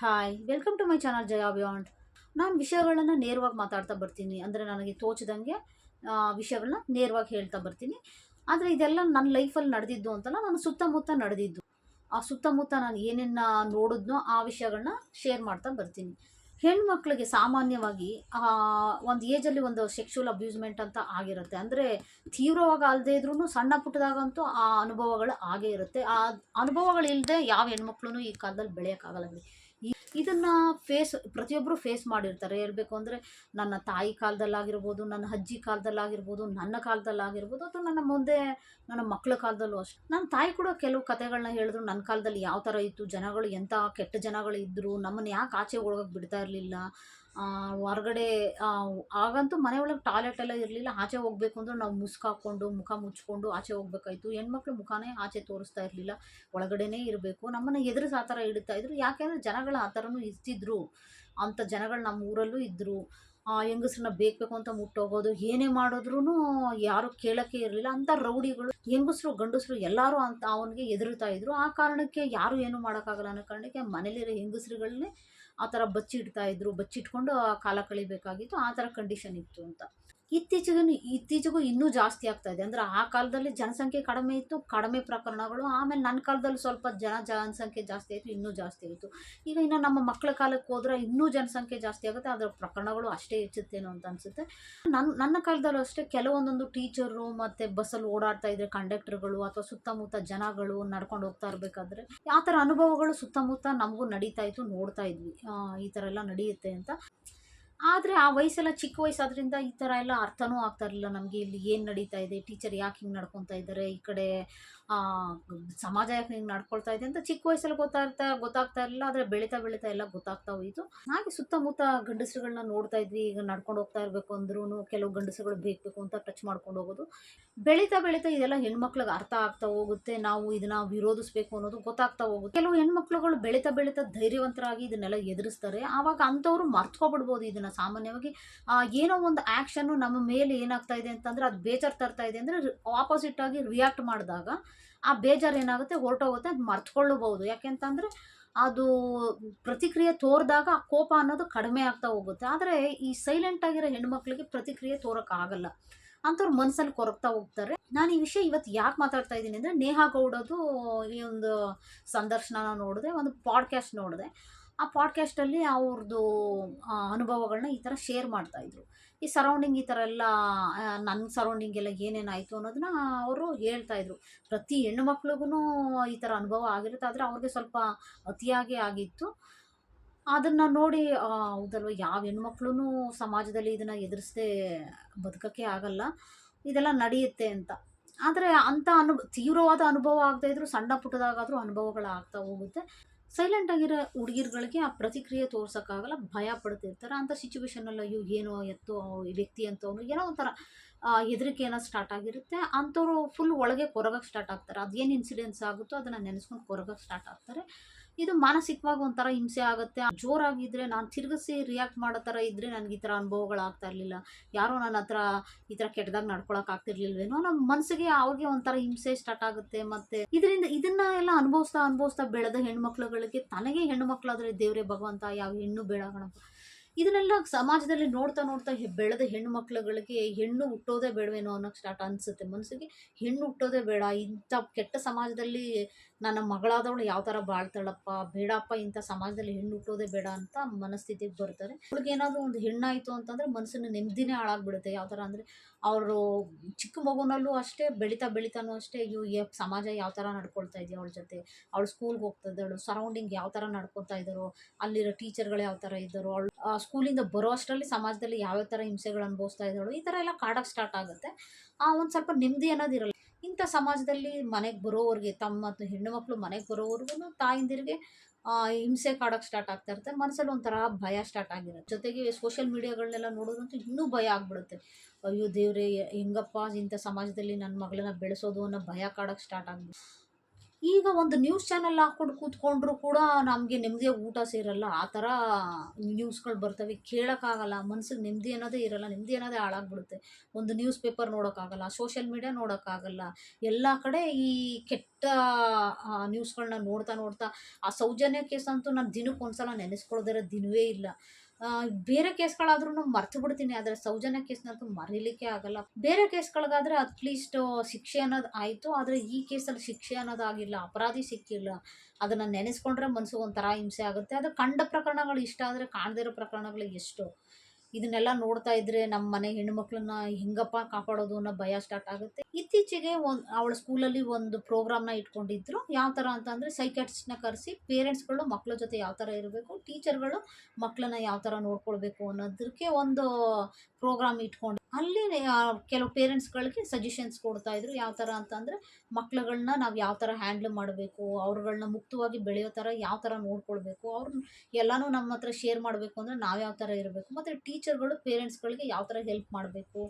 Hi welcome to my channel Jaya beyond ನಾನು ವಿಷಯಗಳನ್ನು ನೇರವಾಗಿ ಮಾತಾಡ್ತಾ ಬರ್ತೀನಿ. ಅಂದರೆ ನನಗೆ ತೋಚದಂಗೆ ವಿಷಯಗಳನ್ನ ನೇರವಾಗಿ ಹೇಳ್ತಾ ಬರ್ತೀನಿ. ಆದರೆ ಇದೆಲ್ಲ ನನ್ನ ಲೈಫಲ್ಲಿ ನಡೆದಿದ್ದು ಅಂತಲ್ಲ ನಾನು ಸುತ್ತಮುತ್ತ ನಡೆದಿದ್ದು. ಆ ಸುತ್ತಮುತ್ತ ನಾನು ಏನೇನು ನೋಡಿದ್ನೋ ಆ ವಿಷಯಗಳನ್ನ ಶೇರ್ ಮಾಡ್ತಾ ಬರ್ತೀನಿ. ಹೆಣ್ಮಕ್ಳಿಗೆ ಸಾಮಾನ್ಯವಾಗಿ ಒಂದು ಏಜಲ್ಲಿ ಒಂದು ಸೆಕ್ಷುವಲ್ ಅಬ್ಯೂಸ್ಮೆಂಟ್ ಅಂತ ಆಗಿರುತ್ತೆ. ಅಂದರೆ ತೀವ್ರವಾಗಿ ಅಲ್ಲದೆ ಇದ್ರೂ ಸಣ್ಣ ಪುಟ್ಟದಾಗಂತೂ ಆ ಅನುಭವಗಳು ಆಗೇ ಇರುತ್ತೆ. ಆ ಅನುಭವಗಳಿಲ್ಲದೆ ಯಾವ ಹೆಣ್ಮಕ್ಳು ಈ ಕಾಲದಲ್ಲಿ ಬೆಳೆಯೋಕ್ಕಾಗಲ್ಲ ಇದನ್ನ ಫೇಸ್ ಪ್ರತಿಯೊಬ್ಬರು ಫೇಸ್ ಮಾಡಿರ್ತಾರೆ. ಹೇಳ್ಬೇಕು ಅಂದರೆ ನನ್ನ ತಾಯಿ ಕಾಲದಲ್ಲಾಗಿರ್ಬೋದು, ನನ್ನ ಅಜ್ಜಿ ಕಾಲದಲ್ಲಾಗಿರ್ಬೋದು, ನನ್ನ ಕಾಲದಲ್ಲಾಗಿರ್ಬೋದು ಅಥವಾ ನನ್ನ ಮುಂದೆ ನನ್ನ ಮಕ್ಕಳ ಕಾಲದಲ್ಲೂ ಅಷ್ಟೆ. ನನ್ನ ತಾಯಿ ಕೂಡ ಕೆಲವು ಕಥೆಗಳನ್ನ ಹೇಳಿದ್ರು ನನ್ನ ಕಾಲದಲ್ಲಿ ಯಾವ ಥರ ಇತ್ತು, ಜನಗಳು ಎಂಥ ಕೆಟ್ಟ ಜನಗಳು ಇದ್ದರು ನಮ್ಮನ್ನು ಯಾಕೆ ಆಚೆ ಒಳಗೆ ಬಿಡ್ತಾ ಇರಲಿಲ್ಲ? ಹೊರಗಡೆ ಆಗಂತೂ ಮನೆ ಒಳಗೆ ಟಾಯ್ಲೆಟ್ ಎಲ್ಲ ಇರಲಿಲ್ಲ, ಆಚೆ ಹೋಗ್ಬೇಕು ಅಂದ್ರೆ ನಾವು ಮುಸ್ಕ್ ಹಾಕ್ಕೊಂಡು ಮುಖ ಮುಚ್ಕೊಂಡು ಆಚೆ ಹೋಗ್ಬೇಕಾಯ್ತು. ಹೆಣ್ಮಕ್ಳು ಮುಖಾನೇ ಆಚೆ ತೋರಿಸ್ತಾ ಇರಲಿಲ್ಲ, ಒಳಗಡೆನೇ ಇರಬೇಕು. ನಮ್ಮನ್ನು ಎದುರು ಆ ಥರ ಇಡ್ತಾ ಇದ್ರು. ಯಾಕೆಂದರೆ ಜನಗಳು ಆ ಥರನೂ ಇರ್ತಿದ್ರು. ಅಂಥ ಜನಗಳು ನಮ್ಮ ಊರಲ್ಲೂ ಇದ್ದರು ಹೆಂಗಸ್ರನ್ನ ಬೇಕು ಅಂತ ಮುಟ್ಟೋಗೋದು, ಏನೇ ಮಾಡಿದ್ರು ಯಾರು ಕೇಳೋಕ್ಕೆ ಇರಲಿಲ್ಲ. ಅಂಥ ರೌಡಿಗಳು, ಹೆಂಗಸರು, ಗಂಡಸರು ಎಲ್ಲರೂ ಅಂತ ಅವನಿಗೆ ಎದುರುತ್ತಾ ಇದ್ರು. ಆ ಕಾರಣಕ್ಕೆ ಯಾರು ಏನು ಮಾಡೋಕ್ಕಾಗಲ್ಲ ಅನ್ನೋ ಕಾರಣಕ್ಕೆ ಮನೇಲಿರೋ ಹೆಂಗಸ್ರುಗಳನ್ನೇ ಆ ಥರ ಬಚ್ಚಿಡ್ತಾ ಇದ್ದರು ಬಚ್ಚಿಟ್ಕೊಂಡು ಆ ಕಾಲ ಕಳಿಬೇಕಾಗಿತ್ತು ಆ ಥರ ಕಂಡೀಷನ್ ಇತ್ತು ಅಂತ. ಇತ್ತೀಚೆಗೂ ಇತ್ತೀಚೆಗೂ ಇನ್ನೂ ಜಾಸ್ತಿ ಆಗ್ತಾ ಇದೆ. ಅಂದರೆ ಆ ಕಾಲದಲ್ಲಿ ಜನಸಂಖ್ಯೆ ಕಡಿಮೆ ಇತ್ತು, ಕಡಿಮೆ ಪ್ರಕರಣಗಳು, ಆಮೇಲೆ ನನ್ನ ಕಾಲದಲ್ಲಿ ಸ್ವಲ್ಪ ಜನ ಜನಸಂಖ್ಯೆ ಜಾಸ್ತಿ ಆಯಿತು, ಇನ್ನೂ ಜಾಸ್ತಿ ಆಯಿತು. ಈಗ ಇನ್ನು ನಮ್ಮ ಮಕ್ಕಳ ಕಾಲಕ್ಕೆ ಹೋದ್ರೆ ಇನ್ನೂ ಜನಸಂಖ್ಯೆ ಜಾಸ್ತಿ ಆಗುತ್ತೆ ಅದರ ಪ್ರಕರಣಗಳು ಅಷ್ಟೇ ಹೆಚ್ಚುತ್ತೇನೋ ಅಂತ ಅನಿಸುತ್ತೆ. ನನ್ನ ನನ್ನ ಕಾಲದಲ್ಲೂ ಅಷ್ಟೇ ಕೆಲವೊಂದೊಂದು ಟೀಚರು ಮತ್ತು ಬಸ್ಸಲ್ಲಿ ಓಡಾಡ್ತಾ ಇದ್ರೆ ಕಂಡಕ್ಟರ್ಗಳು ಅಥವಾ ಸುತ್ತಮುತ್ತ ಜನಗಳು ನಡ್ಕೊಂಡು ಹೋಗ್ತಾ ಇರಬೇಕಾದ್ರೆ ಆ ಥರ ಅನುಭವಗಳು ಸುತ್ತಮುತ್ತ ನಮಗೂ ನಡೀತಾ ಇತ್ತು, ನೋಡ್ತಾ ಇದ್ವಿ. ಈ ಥರ ಎಲ್ಲ ನಡೆಯುತ್ತೆ ಅಂತ. ಆದರೆ ಆ ವಯಸ್ಸೆಲ್ಲ ಚಿಕ್ಕ ವಯಸ್ಸಾದ್ರಿಂದ ಈ ಥರ ಎಲ್ಲ ಅರ್ಥನೂ ಆಗ್ತಾ ಇರಲಿಲ್ಲ ನಮಗೆ. ಇಲ್ಲಿ ಏನು ನಡೀತಾ ಇದೆ? ಟೀಚರ್ ಯಾಕೆ ಹಿಂಗೆ ನಡ್ಕೊತಾ ಇದ್ದಾರೆ? ಈ ಕಡೆ ಸಮಾಜ ಯಾಕೆ ಹಿಂಗೆ ನಡ್ಕೊಳ್ತಾ ಇದೆ ಅಂತ ಚಿಕ್ಕ ವಯಸ್ಸಲ್ಲಿ ಗೊತ್ತಾಗ್ತಾ ಗೊತ್ತಾಗ್ತಾ ಇರಲಿಲ್ಲ. ಆದರೆ ಬೆಳೀತಾ ಬೆಳೀತಾ ಎಲ್ಲ ಗೊತ್ತಾಗ್ತಾ ಹೋಯಿತು. ಹಾಗೆ ಸುತ್ತಮುತ್ತ ಗಂಡಸರುಗಳನ್ನ ನೋಡ್ತಾ ಇದ್ವಿ. ಈಗ ನಡ್ಕೊಂಡು ಹೋಗ್ತಾ ಇರಬೇಕು ಅಂದ್ರೂ ಕೆಲವು ಗಂಡಸುಗಳು ಬೇಕು ಬೇಕು ಅಂತ ಟಚ್ ಮಾಡ್ಕೊಂಡು ಹೋಗೋದು. ಬೆಳೀತಾ ಬೆಳೀತಾ ಇದೆಲ್ಲ ಹೆಣ್ಮಕ್ಳಿಗೆ ಅರ್ಥ ಆಗ್ತಾ ಹೋಗುತ್ತೆ. ನಾವು ಇದನ್ನ ವಿರೋಧಿಸ್ಬೇಕು ಅನ್ನೋದು ಗೊತ್ತಾಗ್ತಾ ಹೋಗುತ್ತೆ. ಕೆಲವು ಹೆಣ್ಮಕ್ಳುಗಳು ಬೆಳೀತಾ ಬೆಳೀತಾ ಧೈರ್ಯವಂತರಾಗಿ ಇದನ್ನೆಲ್ಲ ಎದುರಿಸ್ತಾರೆ. ಆವಾಗ ಅಂಥವ್ರು ಮರ್ತ್ಕೊಬಿಡ್ಬೋದು ಇದನ್ನ. ಸಾಮಾನ್ಯವಾಗಿ ಆ, ಏನೋ ಒಂದು ಆ್ಯಕ್ಷನ್ನು ನಮ್ಮ ಮೇಲೆ ಏನಾಗ್ತಾ ಇದೆ ಅಂತಂದರೆ ಅದು ಬೇಜಾರು ತರ್ತಾ ಇದೆ ಅಂದರೆ ಆಪೋಸಿಟ್ ಆಗಿ ರಿಯಾಕ್ಟ್ ಮಾಡಿದಾಗ ಆ ಬೇಜಾರು ಏನಾಗುತ್ತೆ ಹೊರಟೋಗುತ್ತೆ ಅದು ಮರ್ತ್ಕೊಳ್ಳಬಹುದು. ಯಾಕೆಂತಂದರೆ ಅದು ಪ್ರತಿಕ್ರಿಯೆ ತೋರಿದಾಗ ಆ ಕೋಪ ಅನ್ನೋದು ಕಡಿಮೆ ಆಗ್ತಾ ಹೋಗುತ್ತೆ. ಆದರೆ ಈ ಸೈಲೆಂಟ್ ಆಗಿರೋ ಹೆಣ್ಮಕ್ಳಿಗೆ ಪ್ರತಿಕ್ರಿಯೆ ತೋರೋಕ್ಕಾಗಲ್ಲ. ಅಂಥವ್ರು ಮನಸ್ಸಲ್ಲಿ ಕೊರಗ್ತಾ ಹೋಗ್ತಾರೆ. ನಾನು ಈ ವಿಷಯ ಇವತ್ತು ಯಾಕೆ ಮಾತಾಡ್ತಾ ಇದ್ದೀನಿ ಅಂದರೆ ನೇಹಾ ಗೌಡದು ಈ ಒಂದು ಸಂದರ್ಶನ ನೋಡಿದೆ ಒಂದು ಪಾಡ್ಕ್ಯಾಸ್ಟ್ ನೋಡಿದೆ. ಆ ಪಾಡ್ಕ್ಯಾಸ್ಟಲ್ಲಿ ಅವ್ರದ್ದು ಅನುಭವಗಳನ್ನ ಈ ಥರ ಶೇರ್ ಮಾಡ್ತಾಯಿದ್ರು ಈ ಸರೌಂಡಿಂಗ್ ಈ ಥರ ಎಲ್ಲ ನನ್ನ ಸರೌಂಡಿಂಗೆಲ್ಲ ಏನೇನಾಯಿತು ಅನ್ನೋದನ್ನ ಅವರು ಹೇಳ್ತಾಯಿದ್ರು ಪ್ರತಿ ಹೆಣ್ಣು ಮಕ್ಳಿಗೂ ಈ ಥರ ಅನುಭವ ಆಗಿರುತ್ತೆ. ಆದರೆ ಅವ್ರಿಗೆ ಸ್ವಲ್ಪ ಅತಿಯಾಗಿ ಆಗಿತ್ತು. ಅದನ್ನು ನೋಡಿ ಹೌದಲ್ವ, ಯಾವ ಹೆಣ್ಮಕ್ಳು ಸಮಾಜದಲ್ಲಿ ಇದನ್ನು ಎದುರಿಸದೆ ಬದುಕೋಕ್ಕೆ ಆಗಲ್ಲ. ಇದೆಲ್ಲ ನಡೆಯುತ್ತೆ ಅಂತ. ಆದರೆ ಅಂಥ ಅನು ತೀವ್ರವಾದ ಅನುಭವ ಆಗದೇ ಇದ್ದರೂ ಸಣ್ಣ ಪುಟ್ಟದಾಗಾದರೂ ಅನುಭವಗಳು ಆಗ್ತಾ ಹೋಗುತ್ತೆ. ಸೈಲೆಂಟ್ ಆಗಿರೋ ಹುಡುಗಿರುಗಳಿಗೆ ಆ ಪ್ರತಿಕ್ರಿಯೆ ತೋರ್ಸೋಕ್ಕಾಗಲ್ಲ, ಭಯ ಪಡ್ತಿರ್ತಾರೆ. ಅಂಥ ಸಿಚುವೇಶನಲ್ಲಿ ಅಯ್ಯೋ, ಏನೋ ಎತ್ತೋ ವ್ಯಕ್ತಿ ಅಂತವನು ಏನೋ ಒಂಥರ ಹೆದರಿಕೆ ಏನೋ ಸ್ಟಾರ್ಟ್ ಆಗಿರುತ್ತೆ. ಅಂಥವ್ರು ಫುಲ್ ಒಳಗೆ ಕೊರಗಕ್ಕೆ ಸ್ಟಾರ್ಟ್ ಆಗ್ತಾರೆ. ಅದೇನು ಇನ್ಸಿಡೆನ್ಸ್ ಆಗುತ್ತೋ ಅದನ್ನು ನೆನೆಸ್ಕೊಂಡು ಕೊರಗಕ್ಕೆ ಸ್ಟಾರ್ಟ್ ಆಗ್ತಾರೆ. ಇದು ಮಾನಸಿಕವಾಗಿ ಒಂಥರ ಹಿಂಸೆ ಆಗುತ್ತೆ. ಜೋರಾಗಿದ್ರೆ ನಾನು ತಿರುಗಿಸಿ ರಿಯಾಕ್ಟ್ ಮಾಡೋ ಥರ ಇದ್ದರೆ ನನಗೆ ಈ ಥರ ಅನುಭವಗಳಾಗ್ತಾ ಇರಲಿಲ್ಲ. ಯಾರೋ ನನ್ನ ಹತ್ರ ಈ ಥರ ಕೆಟ್ಟದಾಗ ನಡ್ಕೊಳಕ್ಕಾಗ್ತಿರ್ಲಿಲ್ವೇನೋ ನಮ್ಮ ಮನಸ್ಸಿಗೆ ಅವ್ರಿಗೆ ಒಂಥರ ಹಿಂಸೆ ಸ್ಟಾರ್ಟ್ ಆಗುತ್ತೆ. ಮತ್ತೆ ಇದರಿಂದ ಇದನ್ನ ಎಲ್ಲ ಅನುಭವಿಸ್ತಾ ಅನುಭವಿಸ್ತಾ ಬೆಳೆದ ಹೆಣ್ಮಕ್ಳುಗಳಿಗೆ ತನಗೆ ಹೆಣ್ಣು ದೇವರೇ ಭಗವಂತ, ಯಾವ ಹೆಣ್ಣು ಬೇಡಗಣಪ್ಪ ಇದನ್ನೆಲ್ಲ ಸಮಾಜದಲ್ಲಿ ನೋಡ್ತಾ ನೋಡ್ತಾ ಬೆಳೆದ ಹೆಣ್ಣು ಮಕ್ಳುಗಳಿಗೆ ಹೆಣ್ಣು ಹುಟ್ಟೋದೇ ಬೇಡವೇನೋ ಅನ್ನೋಕ್ಕೆ ಸ್ಟಾರ್ಟ್ ಅನಿಸುತ್ತೆ ಮನಸ್ಸಿಗೆ ಹೆಣ್ಣು ಹುಟ್ಟೋದೇ ಬೇಡ. ಇಂಥ ಕೆಟ್ಟ ಸಮಾಜದಲ್ಲಿ ನನ್ನ ಮಗಳಾದವಳು ಯಾವ ಥರ ಬಾಳ್ತಾಳಪ್ಪ, ಬೇಡಪ್ಪ ಇಂಥ ಸಮಾಜದಲ್ಲಿ ಹೆಣ್ಣು ಹುಟ್ಟೋದೇ ಬೇಡ ಅಂತ ಮನಸ್ಥಿತಿಗೆ ಬರ್ತಾರೆ ಅವ್ರಿಗೆ ಏನಾದರೂ ಒಂದು ಹೆಣ್ಣಾಯಿತು ಅಂತಂದರೆ ಮನಸ್ಸಿನ ನೆಮ್ಮದಿನೇ ಹಾಳಾಗ್ಬಿಡುತ್ತೆ. ಯಾವ ಥರ ಅಂದರೆ ಅವರು ಚಿಕ್ಕ ಮಗುನಲ್ಲೂ ಅಷ್ಟೇ, ಬೆಳೀತಾ ಬೆಳೀತಾನೂ ಅಷ್ಟೇ ಇವು ಸಮಾಜ ಯಾವ ಥರ ನಡ್ಕೊಳ್ತಾ ಇದೆಯಾ ಅವಳ ಜೊತೆ? ಅವಳು ಸ್ಕೂಲ್ಗೆ ಹೋಗ್ತಾ ಸರೌಂಡಿಂಗ್ ಯಾವ ಥರ ನಡ್ಕೊತಾ ಇದ್ದಾರೋ, ಅಲ್ಲಿರೋ ಟೀಚರ್ಗಳು ಯಾವ ಥರ ಇದ್ದಾರೋ, ಅವಳು ಸ್ಕೂಲಿಂದ ಬರೋ ಅಷ್ಟರಲ್ಲಿ ಸಮಾಜದಲ್ಲಿ ಯಾವ್ಯಾವ ಥರ ಹಿಂಸೆಗಳು ಅನುಭವಿಸ್ತಾ ಇದ್ದಾಳು, ಈ ಥರ ಎಲ್ಲ ಕಾಡಕ್ಕೆ ಸ್ಟಾರ್ಟ್ ಆಗುತ್ತೆ. ಆ ಒಂದು ಸ್ವಲ್ಪ ನೆಮ್ಮದಿ ಅನ್ನೋದು ಇರಲ್ಲ. ಇಂಥ ಸಮಾಜದಲ್ಲಿ ಮನೆಗೆ ಬರೋವ್ರಿಗೆ, ತಮ್ಮ ಹೆಣ್ಣು ಮಕ್ಕಳು ಮನೆಗೆ ಬರೋವರೆಗೂ ತಾಯಿಂದಿರಿಗೆ ಹಿಂಸೆ ಕಾಡೋಕ್ಕೆ ಸ್ಟಾರ್ಟ್ ಆಗ್ತಾ ಇರುತ್ತೆ. ಮನಸ್ಸಲ್ಲಿ ಒಂಥರ ಭಯ ಸ್ಟಾರ್ಟ್ ಆಗಿರುತ್ತೆ. ಜೊತೆಗೆ ಸೋಷಿಯಲ್ ಮೀಡಿಯಾಗಳನ್ನೆಲ್ಲ ನೋಡೋದಂತೂ ಇನ್ನೂ ಭಯ ಆಗ್ಬಿಡುತ್ತೆ. ಅಯ್ಯೋ ದೇವ್ರೆ, ಹೆಂಗಪ್ಪ ಇಂಥ ಸಮಾಜದಲ್ಲಿ ನನ್ನ ಮಗಳನ್ನ ಬೆಳೆಸೋದು ಅನ್ನೋ ಭಯ ಕಾಡಕ್ಕೆ ಸ್ಟಾರ್ಟ್ ಆಗ್ಬಿಡುತ್ತೆ. ಈಗ ಒಂದು ನ್ಯೂಸ್ ಚಾನಲ್ ಹಾಕ್ಕೊಂಡು ಕೂತ್ಕೊಂಡ್ರು ಕೂಡ ನಮಗೆ ನೆಮ್ಮದಿಯಾಗಿ ಊಟ ಸೇರಲ್ಲ. ಆ ಥರ ನ್ಯೂಸ್ಗಳು ಬರ್ತವೆ. ಕೇಳೋಕ್ಕಾಗಲ್ಲ ಮನ್ಸಿಗೆ ನೆಮ್ಮದಿ ಅನ್ನೋದೇ ಇರಲ್ಲ. ನೆಮ್ಮದಿ ಅನ್ನೋದೇ ಹಾಳಾಗ್ಬಿಡುತ್ತೆ. ಒಂದು ನ್ಯೂಸ್ ಪೇಪರ್ ನೋಡೋಕ್ಕಾಗಲ್ಲ ಸೋಷಿಯಲ್ ಮೀಡಿಯಾ ನೋಡೋಕ್ಕಾಗಲ್ಲ ಎಲ್ಲ ಕಡೆ ಈ ಕೆಟ್ಟ ನ್ಯೂಸ್ಗಳನ್ನ ನೋಡ್ತಾ ನೋಡ್ತಾ ಆ ಸೌಜನ್ಯ ಕೇಸ್ ಅಂತೂ ನಾನು ದಿನಕ್ಕೆ ಒಂದ್ಸಲ ನೆನೆಸ್ಕೊಳ್ದಿರೋ ದಿನವೇ ಇಲ್ಲ. ಬೇರೆ ಕೇಸ್ಗಳಾದ್ರೂ ಮರ್ತು ಬಿಡ್ತೀನಿ. ಆದರೆ ಸೌಜನ್ಯ ಕೇಸ್ನಂತೂ ಮರೀಲಿಕ್ಕೆ ಆಗಲ್ಲ. ಬೇರೆ ಕೇಸ್ಗಳಿಗಾದ್ರೆ ಅಟ್ಲೀಸ್ಟ್ ಶಿಕ್ಷೆ ಅನ್ನೋದು ಆಯಿತು. ಆದರೆ ಈ ಕೇಸಲ್ಲಿ ಶಿಕ್ಷೆ ಅನ್ನೋದು ಆಗಿಲ್ಲ, ಅಪರಾಧಿ ಸಿಕ್ಕಿಲ್ಲ ಅದನ್ನು ನೆನೆಸ್ಕೊಂಡ್ರೆ ಮನಸ್ಸು ಒಂಥರ ಹಿಂಸೆ ಆಗುತ್ತೆ. ಅದು ಕಂಡ ಪ್ರಕರಣಗಳು ಇಷ್ಟ ಆದರೆ ಕಾಣದೇ ಇರೋ ಪ್ರಕರಣಗಳು ಎಷ್ಟು? ಇದನ್ನೆಲ್ಲ ನೋಡ್ತಾ ಇದ್ರೆ ನಮ್ಮ ಮನೆ ಹೆಣ್ಮಕ್ಳನ್ನ ಹೆಂಗಪ್ಪ ಕಾಪಾಡೋದು ಅನ್ನೋ ಭಯ ಸ್ಟಾರ್ಟ್ ಆಗುತ್ತೆ. ಇತ್ತೀಚೆಗೆ ಒಂದು, ಅವಳ ಸ್ಕೂಲಲ್ಲಿ ಒಂದು ಪ್ರೋಗ್ರಾಮ್ನ ಇಟ್ಕೊಂಡಿದ್ರು. ಯಾವ ಥರ ಅಂತಂದರೆ ಸೈಕ್ಯಾಟ್ರಿಸ್ಟ್ನ ಕರೆಸಿ ಪೇರೆಂಟ್ಸ್ಗಳು ಮಕ್ಕಳ ಜೊತೆ ಯಾವ ಥರ ಇರಬೇಕು ಟೀಚರ್ಗಳು ಮಕ್ಕಳನ್ನ ಯಾವ ಥರ ನೋಡ್ಕೊಳ್ಬೇಕು ಅನ್ನೋದಕ್ಕೆ ಒಂದು ಪ್ರೋಗ್ರಾಮ್ ಇಟ್ಕೊಂಡು ಅಲ್ಲಿ ಕೆಲವು ಪೇರೆಂಟ್ಸ್ಗಳಿಗೆ ಸಜೆಷನ್ಸ್ ಕೊಡ್ತಾ ಇದ್ರು. ಯಾವ ಥರ ಅಂತಂದರೆ ಮಕ್ಳುಗಳನ್ನ ನಾವು ಯಾವ ಥರ ಹ್ಯಾಂಡ್ಲ್ ಮಾಡಬೇಕು ಅವ್ರುಗಳನ್ನ ಮುಕ್ತವಾಗಿ ಬೆಳೆಯೋ ಥರ ಯಾವ ಥರ ನೋಡ್ಕೊಳ್ಬೇಕು ಅವ್ರನ್ನ ಎಲ್ಲನೂ ನಮ್ಮ ಹತ್ರ ಶೇರ್ ಮಾಡಬೇಕು ಅಂದರೆ ನಾವು ಯಾವ ಥರ ಇರಬೇಕು, ಮತ್ತು ಟೀಚರ್ಗಳು ಪೇರೆಂಟ್ಸ್ಗಳಿಗೆ ಯಾವ ಥರ ಹೆಲ್ಪ್ ಮಾಡಬೇಕು.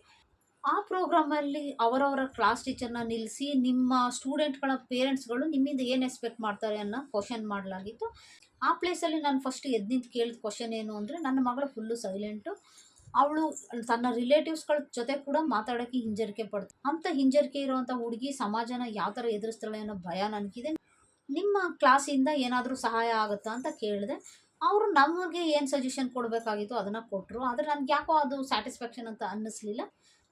ಆ ಪ್ರೋಗ್ರಾಮಲ್ಲಿ ಅವರವರ ಕ್ಲಾಸ್ ಟೀಚರ್ನ ನಿಲ್ಲಿಸಿ ನಿಮ್ಮ ಸ್ಟೂಡೆಂಟ್ಗಳ ಪೇರೆಂಟ್ಸ್ಗಳು ನಿಮ್ಮಿಂದ ಏನು ಎಕ್ಸ್ಪೆಕ್ಟ್ ಮಾಡ್ತಾರೆ ಅನ್ನೋ ಕ್ವಶನ್ ಮಾಡಲಾಗಿತ್ತು. ಆ ಪ್ಲೇಸಲ್ಲಿ ನಾನು ಫಸ್ಟ್ ಎದ್ದು ಕೇಳಿದ ಕ್ವಶನ್ ಏನು ಅಂದರೆ, ನನ್ನ ಮಗಳು ಫುಲ್ಲು ಸೈಲೆಂಟು ಅವಳು ತನ್ನ ರಿಲೇಟಿವ್ಸ್ಗಳ ಜೊತೆ ಕೂಡ ಮಾತಾಡೋಕ್ಕೆ ಹಿಂಜರಿಕೆ ಪಡ್ತು ಅಂಥ ಹಿಂಜರಿಕೆ ಇರುವಂಥ ಹುಡುಗಿ ಸಮಾಜನ ಯಾವ ಥರ ಎದುರಿಸ್ತಾಳೆ ಅನ್ನೋ ಭಯ ನನಗಿದೆ. ನಿಮ್ಮ ಕ್ಲಾಸಿಂದ ಏನಾದರೂ ಸಹಾಯ ಆಗುತ್ತಾ ಅಂತ ಕೇಳಿದೆ. ಅವರು ನಮಗೆ ಏನು ಸಜೆಷನ್ ಕೊಡಬೇಕಾಗಿತ್ತು ಅದನ್ನು ಕೊಟ್ಟರು ಆದರೆ ನನಗೆ ಯಾಕೋ ಅದು ಸ್ಯಾಟಿಸ್ಫ್ಯಾಕ್ಷನ್ ಅಂತ ಅನ್ನಿಸ್ಲಿಲ್ಲ.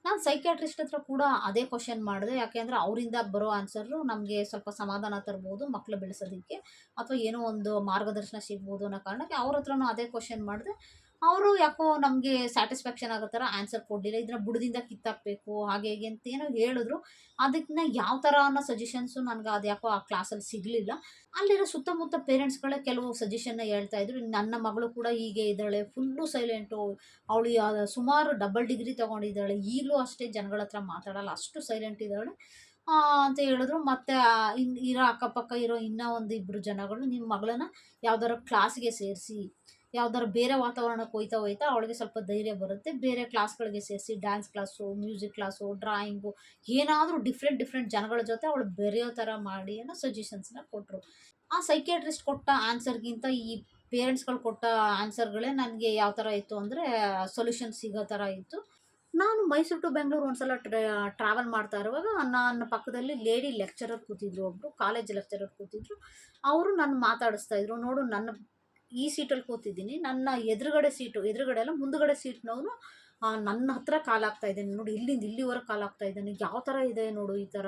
ನಾನು ಸೈಕ್ಯಾಟ್ರಿಸ್ಟ್ ಹತ್ರ ಕೂಡ ಅದೇ ಕ್ವಶನ್ ಮಾಡಿದೆ. ಯಾಕೆಂದರೆ ಅವರಿಂದ ಬರೋ ಆನ್ಸರು ನಮಗೆ ಸ್ವಲ್ಪ ಸಮಾಧಾನ ತರ್ಬೋದು ಮಕ್ಕಳು ಬೆಳೆಸೋದಕ್ಕೆ. ಅಥವಾ ಏನೋ ಒಂದು ಮಾರ್ಗದರ್ಶನ ಸಿಗ್ಬೋದು ಅನ್ನೋ ಕಾರಣಕ್ಕೆ ಅವ್ರ ಹತ್ರನೂ ಅದೇ ಕ್ವಶನ್ ಮಾಡಿದೆ. ಅವರು ಯಾಕೋ ನಮಗೆ ಸ್ಯಾಟಿಸ್ಫ್ಯಾಕ್ಷನ್ ಆಗೋ ಥರ ಆನ್ಸರ್ ಕೊಡಲಿಲ್ಲ. ಇದನ್ನ ಬುಡದಿಂದ ಕಿತ್ತಾಕಬೇಕು, ಹಾಗೆ ಹೀಗೆ ಅಂತ ಏನೋ ಹೇಳಿದ್ರು. ಅದಕ್ಕೆ ಯಾವ ಥರ ಅನ್ನೋ ಸಜೆಷನ್ಸು ನನಗೆ ಅದು ಯಾಕೋ ಆ ಕ್ಲಾಸಲ್ಲಿ ಸಿಗಲಿಲ್ಲ. ಅಲ್ಲಿರೋ ಸುತ್ತಮುತ್ತ ಪೇರೆಂಟ್ಸ್ಗಳೇ ಕೆಲವು ಸಜೆಷನ್ನ ಹೇಳ್ತಾ ಇದ್ರು. ನನ್ನ ಮಗಳು ಕೂಡ ಹೀಗೆ ಇದ್ದಾಳೆ ಫುಲ್ಲು ಸೈಲೆಂಟು ಅವಳು ಸುಮಾರು ಡಬಲ್ ಡಿಗ್ರಿ ತೊಗೊಂಡಿದ್ದಾಳೆ. ಈಗಲೂ ಅಷ್ಟೇ ಜನಗಳ ಹತ್ರ ಮಾತಾಡಲ್ಲ, ಅಷ್ಟು ಸೈಲೆಂಟ್ ಇದ್ದಾಳೆ. ಅಂತ ಹೇಳಿದ್ರು. ಮತ್ತು ಇನ್ನು ಇರೋ ಅಕ್ಕಪಕ್ಕ ಇರೋ ಇನ್ನೂ ಒಂದು ಇಬ್ಬರು ಜನಗಳು ನಿಮ್ಮ ಮಗಳನ್ನ ಯಾವ್ದಾರ ಕ್ಲಾಸ್ಗೆ ಸೇರಿಸಿ ಯಾವ್ದಾರ ಬೇರೆ ವಾತಾವರಣಕ್ಕೆ ಹೋಯ್ತಾ ಹೋಯ್ತಾ ಅವಳಿಗೆ ಸ್ವಲ್ಪ ಧೈರ್ಯ ಬರುತ್ತೆ. ಬೇರೆ ಕ್ಲಾಸ್ಗಳಿಗೆ ಸೇರಿಸಿ dance class, music class, drawing ಏನಾದರೂ ಡಿಫ್ರೆಂಟ್ ಡಿಫ್ರೆಂಟ್ ಜನಗಳ ಜೊತೆ ಅವಳು ಬೆರೆಯೋ ಥರ ಮಾಡಿ ಅನ್ನೋ ಸಜೆಷನ್ಸ್ನ ಕೊಟ್ಟರು ಆ ಸೈಕಿಯಾಟ್ರಿಸ್ಟ್ ಕೊಟ್ಟ ಆನ್ಸರ್ಗಿಂತ ಈ ಪೇರೆಂಟ್ಸ್ಗಳು ಕೊಟ್ಟ ಆನ್ಸರ್ಗಳೇ ನನಗೆ ಯಾವ ಥರ ಇತ್ತು ಅಂದರೆ ಸೊಲ್ಯೂಷನ್ ಸಿಗೋ ಥರ ಇತ್ತು. ನಾನು ಮೈಸೂರು ಟು ಬೆಂಗಳೂರು ಒಂದ್ಸಲ ಟ್ರಾವೆಲ್ ಮಾಡ್ತಾ ಇರುವಾಗ ನನ್ನ ಪಕ್ಕದಲ್ಲಿ ಲೇಡಿ ಲೆಕ್ಚರರ್ ಕೂತಿದ್ರು ಒಬ್ಬರು ಕಾಲೇಜ್ ಲೆಕ್ಚರರ್ ಕೂತಿದ್ರು. ಅವರು ನನ್ನ ಮಾತಾಡಿಸ್ತಾ ಇದ್ರು. ನೋಡು ನನ್ನ ಈ ಸೀಟಲ್ಲಿ ಕೂತಿದ್ದೀನಿ. ನನ್ನ ಎದುರುಗಡೆ ಸೀಟು, ಎದುರುಗಡೆ ಅಲ್ಲ, ಮುಂದುಗಡೆ ಸೀಟ್ನವನು ನನ್ನ ಹತ್ರ ಕಾಲಾಗ್ತಾ ಇದ್ದಾನೆ. ನೋಡಿ, ಇಲ್ಲಿಂದ ಇಲ್ಲಿವರೆಗೆ ಕಾಲಾಗ್ತಾ ಇದ್ದಾನೆ. ಯಾವ ಥರ ಇದೆ ನೋಡು ಈ ಥರ,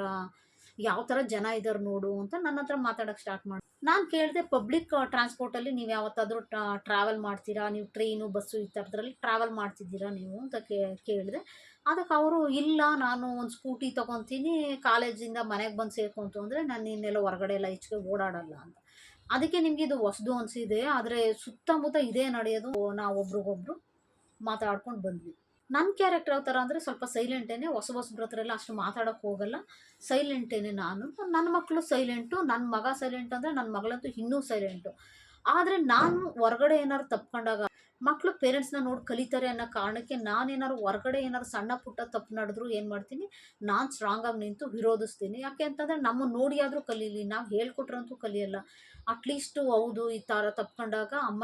ಯಾವ ಥರ ಜನ ಇದ್ದಾರೆ ನೋಡು ಅಂತ ನನ್ನ ಹತ್ರ ಮಾತಾಡೋಕ್ಕೆ ಸ್ಟಾರ್ಟ್ ಮಾಡಿ. ನಾನು ಕೇಳಿದೆ ಪಬ್ಲಿಕ್ ಟ್ರಾನ್ಸ್ಪೋರ್ಟಲ್ಲಿ ನೀವು ಯಾವತ್ತಾದರೂ ಟ್ರಾವೆಲ್ ಮಾಡ್ತೀರಾ? ನೀವು ಟ್ರೈನು ಬಸ್ಸು ಈ ಥರದ್ರಲ್ಲಿ ಟ್ರಾವೆಲ್ ಮಾಡ್ತಿದ್ದೀರಾ ನೀವು ಅಂತ ಕೇಳಿದೆ. ಅದಕ್ಕೆ ಅವರು, ಇಲ್ಲ, ನಾನು ಒಂದು ಸ್ಕೂಟಿ ತೊಗೊತೀನಿ, ಕಾಲೇಜಿಂದ ಮನೆಗೆ ಬಂದು ಸೇರ್ಕೊಂತು ಅಂದರೆ ನಾನು ಇನ್ನೆಲ್ಲ ಹೊರಗಡೆ ಎಲ್ಲ ಹೆಚ್ಚಿಗೆ ಓಡಾಡಲ್ಲ ಅಂತ. ಅದಕ್ಕೆ ನಿಮಗೆ ಇದು ಹೊಸದು ಅನಿಸಿದೆ, ಆದರೆ ಸುತ್ತಮುತ್ತ ಇದೇ ನಡೆಯೋದು, ನಾವೊಬ್ರಿಗೊಬ್ರು ಮಾತಾಡ್ಕೊಂಡು ಬಂದ್ವಿ. ನನ್ನ ಕ್ಯಾರೆಕ್ಟರ್ ಯಾವ ಥರ ಅಂದರೆ ಸ್ವಲ್ಪ ಸೈಲೆಂಟೇನೆ ಹೊಸ ಹೊಸಬ್ರ ಹತ್ರ ಎಲ್ಲ ಅಷ್ಟು ಮಾತಾಡೋಕ್ಕೆ ಹೋಗಲ್ಲ. ಸೈಲೆಂಟೇನೆ ನಾನು. ನನ್ನ ಮಕ್ಕಳು ಸೈಲೆಂಟು ನನ್ನ ಮಗ ಸೈಲೆಂಟ್ ಅಂದರೆ ನನ್ನ ಮಗಳಂತೂ ಇನ್ನೂ ಸೈಲೆಂಟು ಆದರೆ ನಾನು ಹೊರಗಡೆ ಏನಾದ್ರು ತಪ್ಕೊಂಡಾಗ ಮಕ್ಕಳು ಪೇರೆಂಟ್ಸ್ನ ನೋಡಿ ಕಲಿತಾರೆ ಅನ್ನೋ ಕಾರಣಕ್ಕೆ ನಾನೇನಾದ್ರು ಹೊರಗಡೆ ಏನಾದ್ರು ಸಣ್ಣ ಪುಟ್ಟ ತಪ್ಪು ನಡೆದ್ರು ಏನು ಮಾಡ್ತೀನಿ? ನಾನು ಸ್ಟ್ರಾಂಗಾಗಿ ನಿಂತು ವಿರೋಧಿಸ್ತೀನಿ. ಯಾಕೆ ಅಂತಂದರೆ ನಮ್ಮನ್ನು ನೋಡಿಯಾದರೂ ಕಲೀಲಿ. ನಾವು ಹೇಳ್ಕೊಟ್ರಂತೂ ಕಲಿಯಲ್ಲ. ಅಟ್ಲೀಸ್ಟು ಹೌದು, ಈ ಥರ ತಪ್ಕೊಂಡಾಗ ಅಮ್ಮ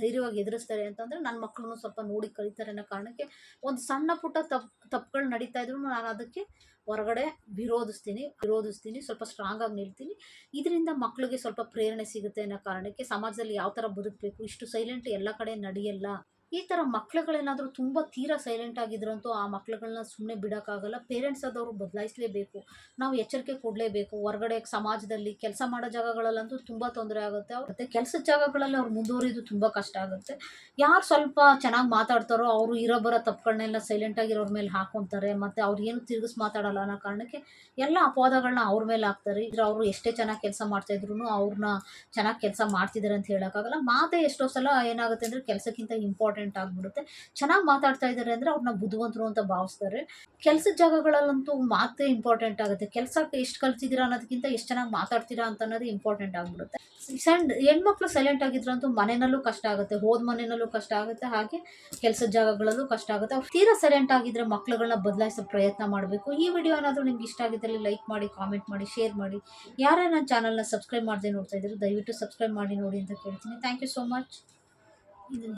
ಧೈರ್ಯವಾಗಿ ಎದುರಿಸ್ತಾರೆ ಅಂತಂದರೆ ನನ್ನ ಮಕ್ಕಳನ್ನು ಸ್ವಲ್ಪ ನೋಡಿ ಕಲಿತಾರೆ ಅನ್ನೋ ಕಾರಣಕ್ಕೆ ಒಂದು ಸಣ್ಣ ಪುಟ್ಟ ತಪ್ ತಪ್ಪುಗಳು ನಡೀತಾ ಇದ್ರು ನಾನು ಅದಕ್ಕೆ ಹೊರಗಡೆ ವಿರೋಧಿಸ್ತೀನಿ ವಿರೋಧಿಸ್ತೀನಿ, ಸ್ವಲ್ಪ ಸ್ಟ್ರಾಂಗಾಗಿ ನಿಲ್ತೀನಿ. ಇದರಿಂದ ಮಕ್ಕಳಿಗೆ ಸ್ವಲ್ಪ ಪ್ರೇರಣೆ ಸಿಗುತ್ತೆ ಅನ್ನೋ ಕಾರಣಕ್ಕೆ ಸಮಾಜದಲ್ಲಿ ಯಾವ ಥರ ಬದುಕಬೇಕು, ಇಷ್ಟು ಸೈಲೆಂಟ್ ಎಲ್ಲ ಕಡೆ ನಡೆಯಲ್ಲ ಈ ಥರ ಮಕ್ಳುಗಳೇನಾದರೂ ತುಂಬ ತೀರಾ ಸೈಲೆಂಟ್ ಆಗಿದ್ರಂತೂ ಆ ಮಕ್ಳುಗಳನ್ನ ಸುಮ್ಮನೆ ಬಿಡೋಕ್ಕಾಗಲ್ಲ. ಪೇರೆಂಟ್ಸ್ ಆದವರು ಬದಲಾಯಿಸಲೇಬೇಕು. ನಾವು ಎಚ್ಚರಿಕೆ ಕೊಡಲೇಬೇಕು. ಹೊರಗಡೆ ಸಮಾಜದಲ್ಲಿ ಕೆಲಸ ಮಾಡೋ ಜಾಗಗಳಲ್ಲಂತೂ ತುಂಬ ತೊಂದರೆ ಆಗುತ್ತೆ. ಮತ್ತು ಕೆಲಸದ ಜಾಗಗಳಲ್ಲಿ ಅವ್ರು ಮುಂದುವರಿದು ತುಂಬ ಕಷ್ಟ ಆಗುತ್ತೆ. ಯಾರು ಸ್ವಲ್ಪ ಚೆನ್ನಾಗಿ ಮಾತಾಡ್ತಾರೋ ಅವರು ಇರೋ ಬರೋ ತಪ್ಪುಗಳನ್ನೆಲ್ಲ ಸೈಲೆಂಟಾಗಿರೋರ ಮೇಲೆ ಹಾಕೊತಾರೆ. ಮತ್ತು ಅವ್ರು ಏನು ತಿರುಗಿಸ್ ಮಾತಾಡಲ್ಲ ಅನ್ನೋ ಕಾರಣಕ್ಕೆ ಎಲ್ಲ ಅಪವಾದಗಳನ್ನ ಅವ್ರ ಮೇಲೆ ಹಾಕ್ತಾರೆ. ಇದ್ರೆ ಅವರು ಎಷ್ಟೇ ಚೆನ್ನಾಗಿ ಕೆಲಸ ಮಾಡ್ತಾಯಿದ್ರು ಅವ್ರನ್ನ ಚೆನ್ನಾಗಿ ಕೆಲಸ ಮಾಡ್ತಿದ್ದಾರೆ ಅಂತ ಹೇಳೋಕ್ಕಾಗಲ್ಲ. ಮಾತೇ ಎಷ್ಟೋ ಸಲ ಏನಾಗುತ್ತೆ ಅಂದರೆ ಕೆಲಸಕ್ಕಿಂತ ಇಂಪಾರ್ಟೆಂಟ್ ಆಗಿಬಿಡುತ್ತೆ. ಚೆನ್ನಾಗಿ ಮಾತಾಡ್ತಾ ಇದ್ದಾರೆ ಅಂದ್ರೆ ಅವ್ರನ್ನ ಬುದ್ಧಿವಂತರು ಅಂತ ಭಾವಿಸ್ತಾರೆ. ಕೆಲಸದ ಜಾಗಗಳಲ್ಲಂತೂ ಮಾತೇ ಇಂಪಾರ್ಟೆಂಟ್ ಆಗುತ್ತೆ. ಕೆಲಸಕ್ಕೆ ಎಷ್ಟು ಕಲ್ತಿದ್ದೀರಾ ಅನ್ನೋದಕ್ಕಿಂತ ಎಷ್ಟು ಚೆನ್ನಾಗಿ ಮಾತಾಡ್ತೀರಾ ಅಂತ ಅನ್ನೋದು ಇಂಪಾರ್ಟೆಂಟ್ ಆಗಿಬಿಡುತ್ತೆ. ಸಣ್ಣ ಹೆಣ್ಮಕ್ಳು ಸೈಲೆಂಟ್ ಆಗಿದ್ರಂತೂ ಮನೆಯಲ್ಲೂ ಕಷ್ಟ ಆಗುತ್ತೆ. ಹೋದ ಮನೆಯಲ್ಲೂ ಕಷ್ಟ ಆಗುತ್ತೆ. ಹಾಗೆ ಕೆಲಸದ ಜಾಗಗಳಲ್ಲೂ ಕಷ್ಟ ಆಗುತ್ತೆ. ಅವ್ರು ತೀರಾ ಸೈಲೆಂಟ್ ಆಗಿದ್ರೆ ಮಕ್ಳುಗಳನ್ನ ಬದಲಾಯಿಸೋ ಪ್ರಯತ್ನ ಮಾಡಬೇಕು. ಈ ವಿಡಿಯೋ ಏನಾದರೂ ನಿಮ್ಗೆ ಇಷ್ಟ ಆಗಿದ್ದಲ್ಲಿ ಲೈಕ್ ಮಾಡಿ ಕಾಮೆಂಟ್ ಮಾಡಿ ಶೇರ್ ಮಾಡಿ. ಯಾರನ್ನ ನನ್ನ ಚಾನಲ್ನ ಸಬ್ಸ್ಕ್ರೈಬ್ ಮಾಡದೆ ನೋಡ್ತಾ ಇದ್ರು ದಯವಿಟ್ಟು ಸಬ್ಸ್ಕ್ರೈಬ್ ಮಾಡಿ ನೋಡಿ ಅಂತ ಕೇಳ್ತೀನಿ. ಥ್ಯಾಂಕ್ ಯು ಸೋ ಮಚ್ ಇದು